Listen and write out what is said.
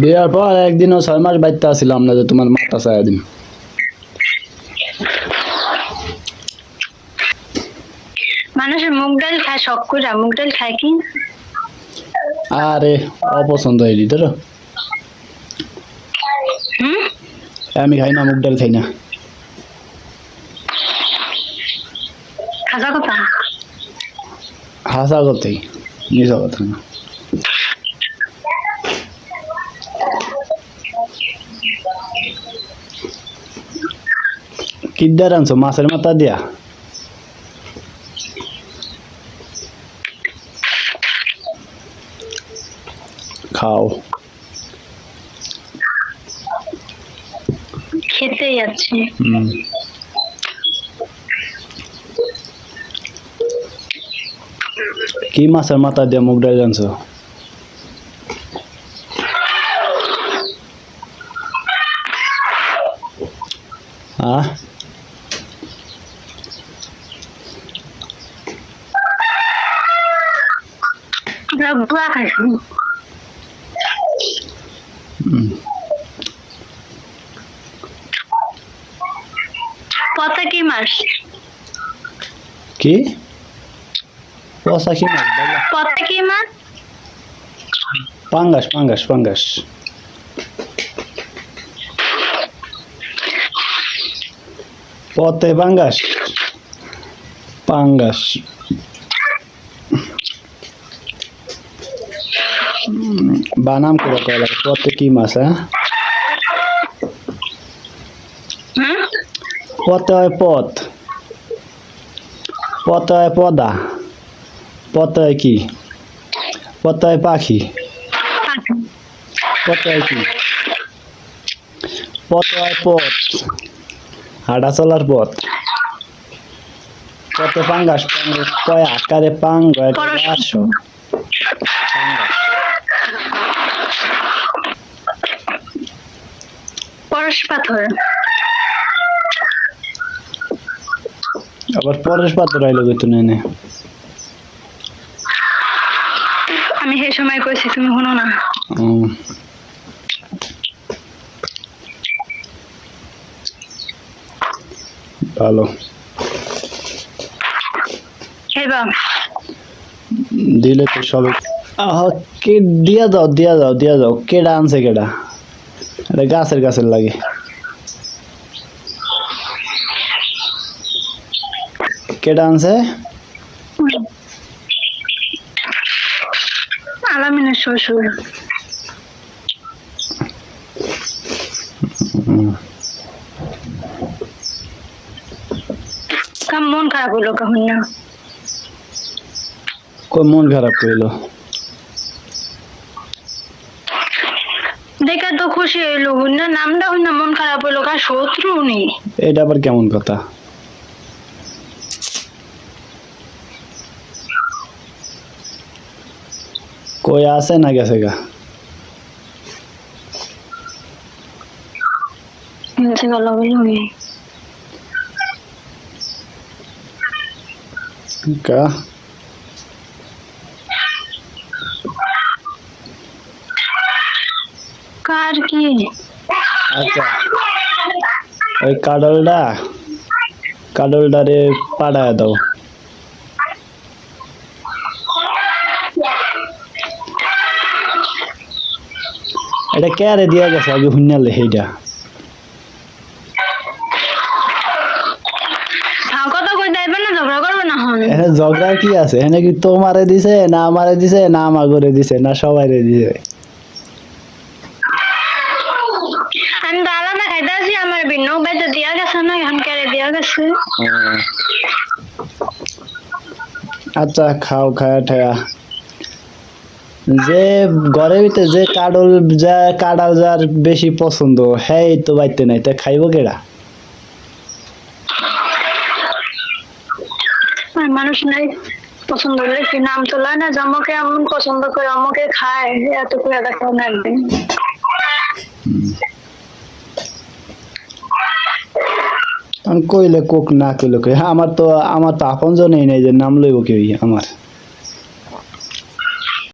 বিয়ার পর একদিনও ছয় মাস বাড়িতে আসছিলাম না যে তোমার মাথা চায়া দিন মানুষের মুগ ডাল খায় শখ করে মুগ ডাল খায় কি? আরে অপছন্দ হইলি তোর হুম? আমি খাই না মুগ ডাল খাই না। খাজা কথা? হাসা করতেই মিশা কথা না। কিদ্দার আনছো মাছের মাথা দিয়া? খাও। খেতে যাচ্ছে। কি মাছের মাথা দিয়ে মুগ ডাল আনছো হ্যাঁ আমরা বুয়া খাইছি হুম। পতা কি মাস কি পচা কি মাছ বাবা? পতা কি মাছ পাঙ্গাস পাঙ্গাস পাঙ্গাস পাঙ্গাস পাঙ্গাস বানাম করে কয় লাগে? পতে কি মাছ হ্যাঁ পথে হয় পথ পথে হয় পদা। পথে হয় কি? পথে হয় পাখি। পথে হয় কি? পথে হয় পথ হাঁটা চলার পথ। পথে পাঙ্গাস পাঙ্গাস কয় আকারে পাঙ্গ আসো পরশ পাথর। আবার পরেশ পাত্র আইলো আমি সেই সময় কইছি তুমি শুনো না। ভালো। দিলে তো সবে আহ, কে দিয়া দাও দিয়া দাও দিয়া দাও। কেডা আনছে কেডা? এটা গাছের গাছের লাগে কেডা আনছে আলামিনের শ্বশুর কাম মন খারাপ হলো কখন না কই মন খারাপ করিল দেখে তো খুশি হইল না নামটা হই মন খারাপ হইল কার শত্রু নেই এটা আবার কেমন কথা? কই আছে না গেছে গা? কা কার কি? আচ্ছা। ওই কাডলটা কাডলটারে পাড়ায় দাও। এটা কে দিয়া গেছে? আগে হুন্যালে সেইটা এখানে? ঝগড়া কি আছে? এখানে কি তোমারে দিছে না আমারে দিছে না আমাগরে দিছে না সবাইরে দিছে আমি তো আলাদা খাইতে আছি আমার ভিন্ন বাইতে দিয়া গেছে না এখন কেড়ে দিয়া গেছে। আচ্ছা খাও খায়া ঠায়া। যে ঘরের ভিতরে যে কাডল যা কাডাল যার বেশি পছন্দ হ্যাঁ তো বাইতে নাই তা খাইবো কেডা? মানুষ নাই পছন্দ করে কি নাম তো লয় না? যে আমাকে এমন পছন্দ করে আমাকে খায় এত করে দেখাও না আমি কইলে কোক না কইলে কই? হ্যাঁ আমার তো আমার তো আপন জনেই নাই যে নাম লইব কেউ আমার।